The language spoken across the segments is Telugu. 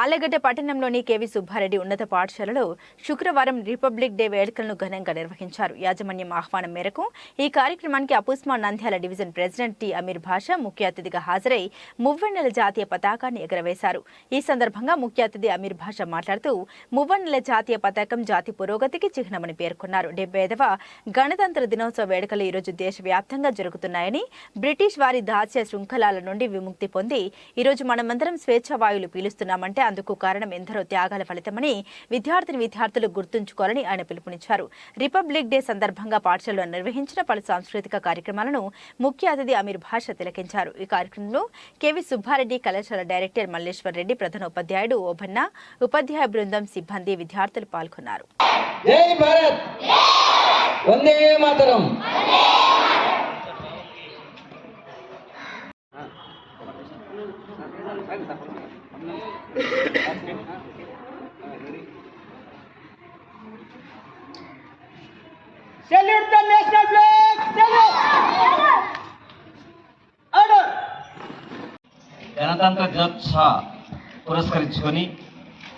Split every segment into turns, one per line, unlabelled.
ఆలగడ్డ పట్టణంలోని కేవీ సుబ్బారెడ్డి ఉన్నత పాఠశాలలో శుక్రవారం రిపబ్లిక్ డే వేడుకలను ఘనంగా నిర్వహించారు. యాజమాన్యం ఆహ్వానం మేరకు ఈ కార్యక్రమానికి APUSMA Nandyal division president T Amir Basha ముఖ్య అతిథిగా హాజరై మువ్వన్నెల జాతీయ పతాకాన్ని ఎగరవేశారు. ఈ సందర్భంగా ముఖ్య అతిథి అమీర్ భాష మాట్లాడుతూ మువ్వన్నెల జాతీయ పతాకం జాతి పురోగతికి చిహ్నమని పేర్కొన్నారు. డెబ్బై ఐదవ గణతంత్ర దినోత్సవ వేడుకలు ఈరోజు దేశవ్యాప్తంగా జరుగుతున్నాయని బ్రిటిష్ వారి దాస్య శృంఖలాల నుండి విముక్తి పొంది ఈరోజు మనమందరం స్వేచ్ఛ వాయువులు పీలుస్తున్నామంటే అందుకు కారణం ఎందరో త్యాగాల ఫలితమని విద్యార్థిని విద్యార్థులు గుర్తుంచుకోవాలని ఆయన పిలుపునిచ్చారు. రిపబ్లిక్ డే సందర్భంగా పాఠశాలలో నిర్వహించిన పలు సాంస్కృతిక కార్యక్రమాలను ముఖ్య అతిథి అమీర్ భాష తిలకించారు. ఈ కార్యక్రమంలో కెవి సుబ్బారెడ్డి కళాశాల డైరెక్టర్ మల్లేశ్వర్ రెడ్డి ప్రధాన ఉపాధ్యాయుడు ఓభన్న ఉపాధ్యాయ బృందం సిబ్బంది విద్యార్థులు పాల్గొన్నారు.
జై Bharat! Vande Mataram! Salute the national flag! Salute! Order!
గణతంత్ర దినోత్సవ పురస్కరించుకొని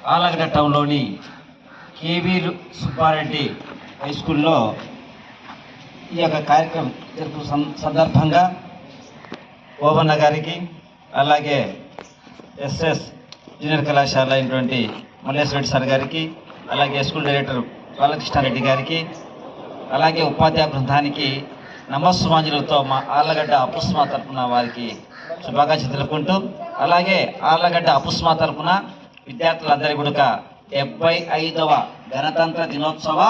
ఆలగడ్డ టౌన్లోని కేవీ సుబ్బారెడ్డి హై స్కూల్లో ఈ యొక్క కార్యక్రమం జరుపు సందర్భంగా ఓబన్న గారికి అలాగే ఎస్ఎస్ జూనియర్ కళాశాల అయినటువంటి మల్లేశ్వరెడ్డి సార్ గారికి అలాగే స్కూల్ డైరెక్టర్ బాలకృష్ణారెడ్డి గారికి అలాగే ఉపాధ్యాయ బృందానికి నమస్సుమాంజులతో మా ఆళ్ళగడ్డ అపుస్మా తరపున వారికి శుభాకాంక్షలు తెలుపుకుంటూ అలాగే ఆళ్ళగడ్డ అపుస్మా తరపున విద్యార్థులందరి కూడా డెబ్బై ఐదవ గణతంత్ర దినోత్సవ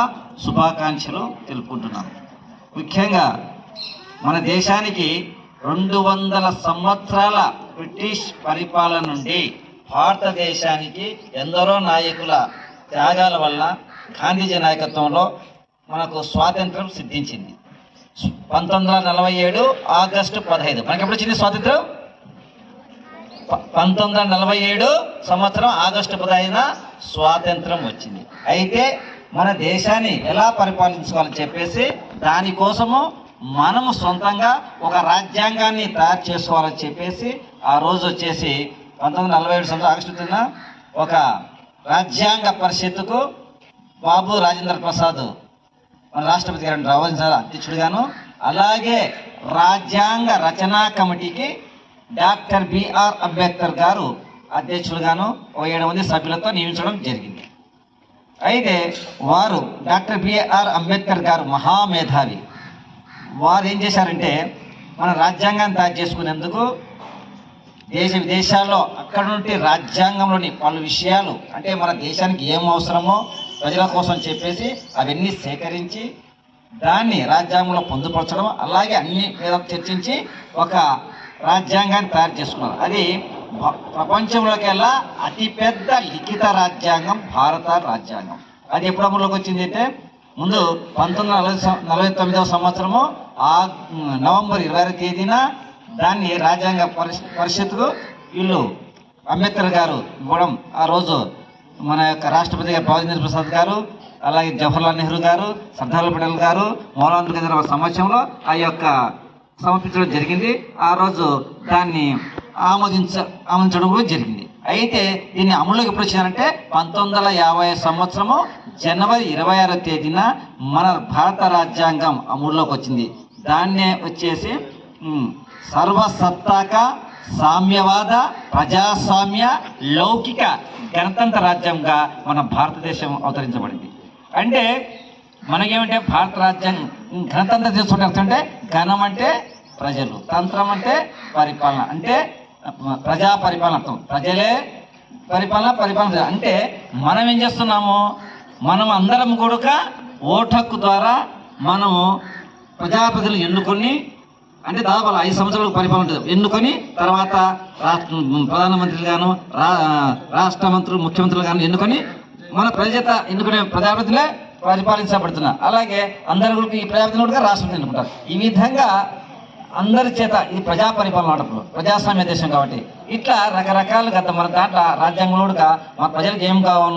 శుభాకాంక్షలు తెలుపుకుంటున్నాం. ముఖ్యంగా మన దేశానికి రెండు వందల సంవత్సరాల బ్రిటిష్ పరిపాలన నుండి భారతదేశానికి ఎందరో నాయకుల త్యాగాల వల్ల గాంధీజీ నాయకత్వంలో మనకు స్వాతంత్రం సిద్ధించింది. పంతొమ్మిది వందల నలభై ఏడు ఆగస్టు పదహైదు. మనకి ఎప్పుడు వచ్చింది స్వాతంత్రం? పంతొమ్మిది వందల నలభై ఏడు సంవత్సరం ఆగస్టు పదహైదున స్వాతంత్రం వచ్చింది. అయితే మన దేశాన్ని ఎలా పరిపాలించుకోవాలని చెప్పేసి దానికోసము మనము సొంతంగా ఒక రాజ్యాంగాన్ని తయారు చేసుకోవాలని చెప్పేసి ఆ రోజు వచ్చేసి పంతొమ్మిది వందల నలభై ఏడు సంవత్సరం ఆగస్టు ఒక రాజ్యాంగ పరిషత్తుకు బాబు రాజేంద్ర ప్రసాద్ మన రాష్ట్రపతి గారిని రావాలి సార్ అధ్యక్షుడిగాను. అలాగే రాజ్యాంగ రచనా కమిటీకి డాక్టర్ బిఆర్ అంబేద్కర్ గారు అధ్యక్షులుగాను ఓ ఏడు మంది సభ్యులతో నియమించడం జరిగింది. అయితే వారు డాక్టర్ బిఆర్ అంబేద్కర్ గారు మహామేధావి. వారు ఏం చేశారంటే మన రాజ్యాంగాన్ని తయారు చేసుకునేందుకు దేశ విదేశాల్లో అక్కడ నుండి రాజ్యాంగంలోని పలు విషయాలు అంటే మన దేశానికి ఏం అవసరమో ప్రజల కోసం చెప్పేసి అవన్నీ సేకరించి దాన్ని రాజ్యాంగంలో పొందుపరచడం అలాగే అన్ని మీద చర్చించి ఒక రాజ్యాంగాన్ని తయారు చేసుకున్నారు. అది ప్రపంచంలోకెల్లా అతిపెద్ద లిఖిత రాజ్యాంగం భారత రాజ్యాంగం. అది ఎప్పుడు అమలులోకి వచ్చింది అంటే ముందు పంతొమ్మిది వందల నలభై నలభై తొమ్మిదవ సంవత్సరము ఆ నవంబర్ ఇరవై తేదీన దాన్ని రాజ్యాంగ పరిష్ పరిషత్కు వీళ్ళు అంబేద్కర్ గారు ఇవ్వడం ఆ రోజు మన యొక్క రాష్ట్రపతి గారు రాజేంద్ర ప్రసాద్ గారు అలాగే జవహర్లాల్ నెహ్రూ గారు సర్దార్ పటేల్ గారు మౌలానా గారి వారి సమక్షంలో ఆ యొక్క సమర్పించడం జరిగింది. ఆ రోజు దాన్ని ఆమోదించ ఆమోదించడం కూడా జరిగింది. అయితే దీన్ని అమలులోకి ఎప్పుడు వచ్చిందంటే పంతొమ్మిది వందల యాభై సంవత్సరము జనవరి ఇరవై ఆరో తేదీన మన భారత రాజ్యాంగం అమలులోకి వచ్చింది. దాన్నే వచ్చేసి సర్వసత్తాక సామ్యవాద ప్రజాస్వామ్య లౌకిక గణతంత్ర రాజ్యంగా మన భారతదేశం అవతరించబడింది. అంటే మనకేమంటే భారత రాజ్యం గణతంత్ర తీసుకుంటే అర్థం అంటే అంటే ప్రజలు తంత్రం అంటే పరిపాలన. అంటే ప్రజా పరిపాలన అర్థం. ప్రజలే పరిపాలన పరిపాలన అంటే మనం ఏం చేస్తున్నాము? మనం అందరం కూడా ఓటు హక్కు ద్వారా మనము ప్రజాప్రతినిధులు ఎన్నుకొని అంటే దాదాపు ఐదు సంవత్సరాలు పరిపాలన ఉంటుంది. ఎన్నుకొని తర్వాత రాష్ట్ర ప్రధానమంత్రులు గాను రా రాష్ట్ర మంత్రులు ముఖ్యమంత్రులు గాను ఎన్నుకొని మన ప్రజత ఎన్నుకునే ప్రజాప్రతినిధులే పరిపాలించబడుతున్నారు. అలాగే అందరు కూడా ఈ ప్రజాప్రతినిధులు కూడా రాష్ట్రపతి ఎన్నుకుంటారు ఈ విధంగా అందరి చేత ఇది ప్రజా పరిపాలన ఆడప్పుడు ప్రజాస్వామ్య దేశం కాబట్టి. ఇట్లా రకరకాలుగా మన దాంట్లో రాజ్యాంగంలో మన ప్రజలకు ఏం కావాలో